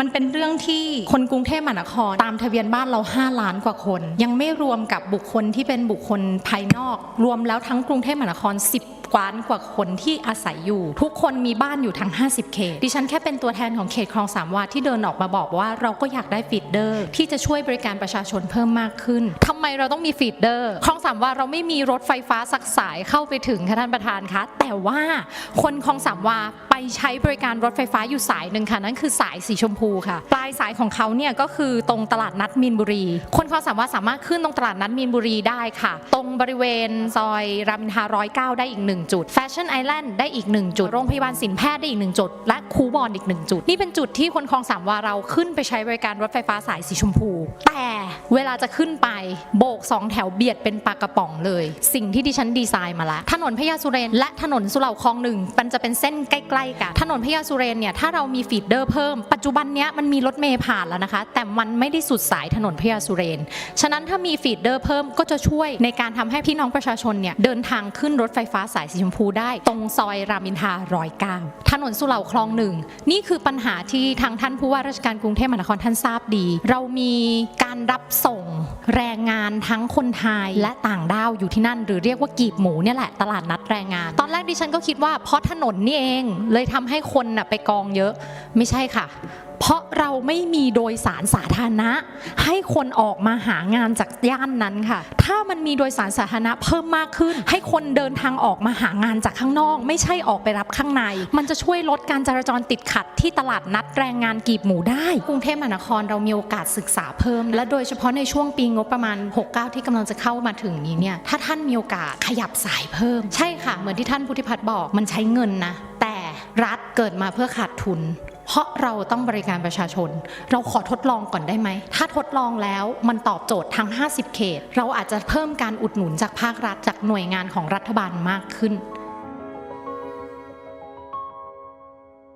มันเป็นเรื่องที่คนกรุงเทพมหานคร ตามทะเบียนบ้านเรา 5 ล้านกว่าคน ยังไม่รวมกับบุคคลที่เป็นบุคคลภายนอก รวมแล้วทั้งกรุงเทพมหานคร 10กว่าล้านกว่าคนที่อาศัยอยู่ ทุกคนมีบ้านอยู่ทั้ง 50 เขต ดิฉันแค่เป็นตัวแทนของเขตคลองสามวาที่เดินออกมาบอกว่าเราก็อยากได้ฟีดเดอร์ ที่จะช่วยบริการประชาชนเพิ่มมากขึ้นทำไมเราต้องมีฟีดเดอร์คลองสามวาเราไม่มีรถไฟฟ้าสักสายเข้าไปถึงค่ะท่านประธานคะแต่ว่าคนคลองสามวาไปใช้บริการรถไฟฟ้าอยู่สายหนึ่งค่ะนั่นคือสายสีชมพูค่ะ ปลายสายของเขาเนี่ยก็คือตรงตลาดนัดมีนบุรี คนคลองสามวาสามารถขึ้นตรงตลาดนัดมีนบุรีได้ค่ะ ตรงบริเวณซอยรามอินทราร้อยเก้าได้อีกหนึ่งจุดแฟชั่นไอแลนด์ได้อีกหนึ่งจุดโรงพยาบาลสินแพทย์ได้อีกหนึ่งจุดและคูบอนอีกหนึ่งจุด นี่เป็นจุดที่คนคลองสามวาเราขึ้นไปใช้บริการรถไฟฟ้าสายสีชมพู แต่เวลาจะขึ้นไปโบกสองแถวเบียดเป็นปากกระป๋องเลย สิ่งที่ดิฉันดีไซน์มาล้วถนนพญาสุเรนและถนนสุเหร่าคลองหนึ่งมันจะเป็นเส้นใกล้ๆกันถนนพญาสุเรนเนี่ยถ้าเรามีฟีดเดอร์เพิ่มปัจจุบันเนี้ยมันมีรถเมล์ผ่านแล้วนะคะ แต่มันไม่ได้สุดสายถนนพญาสุเรนฉะนั้นถ้ามีฟีดเดอร์เพิ่มก็จะช่วยในการทำให้พี่น้องประชาชนเนี่ยเดินทางขึ้นรถไฟฟ้าสายสีชมพูได้ ตรงซอยรามินทราร้อยเก้าถนนสุเหร่าคลองหนึ่งนี่คือปัญหาที่ทางท่านผู้ว่าราชการกรุงเทพมหานครท่านทราบดี เรามีการรับส่ง แรงงานทั้งคนไทยและต่างด้าวอยู่ที่นั่น หรือเรียกว่ากีบหมูเนี่ยแหละตลาดนัดแรงงาน ตอนแรกดิฉันก็คิดว่าเพราะถนนนี่เองเลยทำให้คนน่ะไปกองเยอะไม่ใช่ค่ะ เพราะเราไม่มีโดยสารสาธารณะ ให้คนออกมาหางานจากย่านนั้นค่ะ ถ้ามันมีโดยสารสาธารณะเพิ่มมากขึ้น ให้คนเดินทางออกมาหางานจากข้างนอก ไม่ใช่ออกไปรับข้างใน มันจะช่วยลดการจราจรติดขัดที่ตลาดนัดแรงงานกีบหมูได้กรุงเทพมหานครเรามีโอกาสศึกษาเพิ่ม และโดยเฉพาะในช่วงปีงบประมาณ 69 ที่กำลังจะเข้ามาถึงนี้เนี่ยถ้าท่านมีโอกาสขยับสายเพิ่ม ใช่ค่ะเหมือนที่ท่านพุทธิพัฒน์บอกมันใช้เงินนะแต่รัฐเกิดมาเพื่อขาดทุน เพราะเราต้องบริการประชาชน เราขอทดลองก่อนได้ไหม ถ้าทดลองแล้วมันตอบโจทย์ทั้ง 50 เขต เราอาจจะเพิ่มการอุดหนุนจากภาครัฐจากหน่วยงานของรัฐบาลมากขึ้น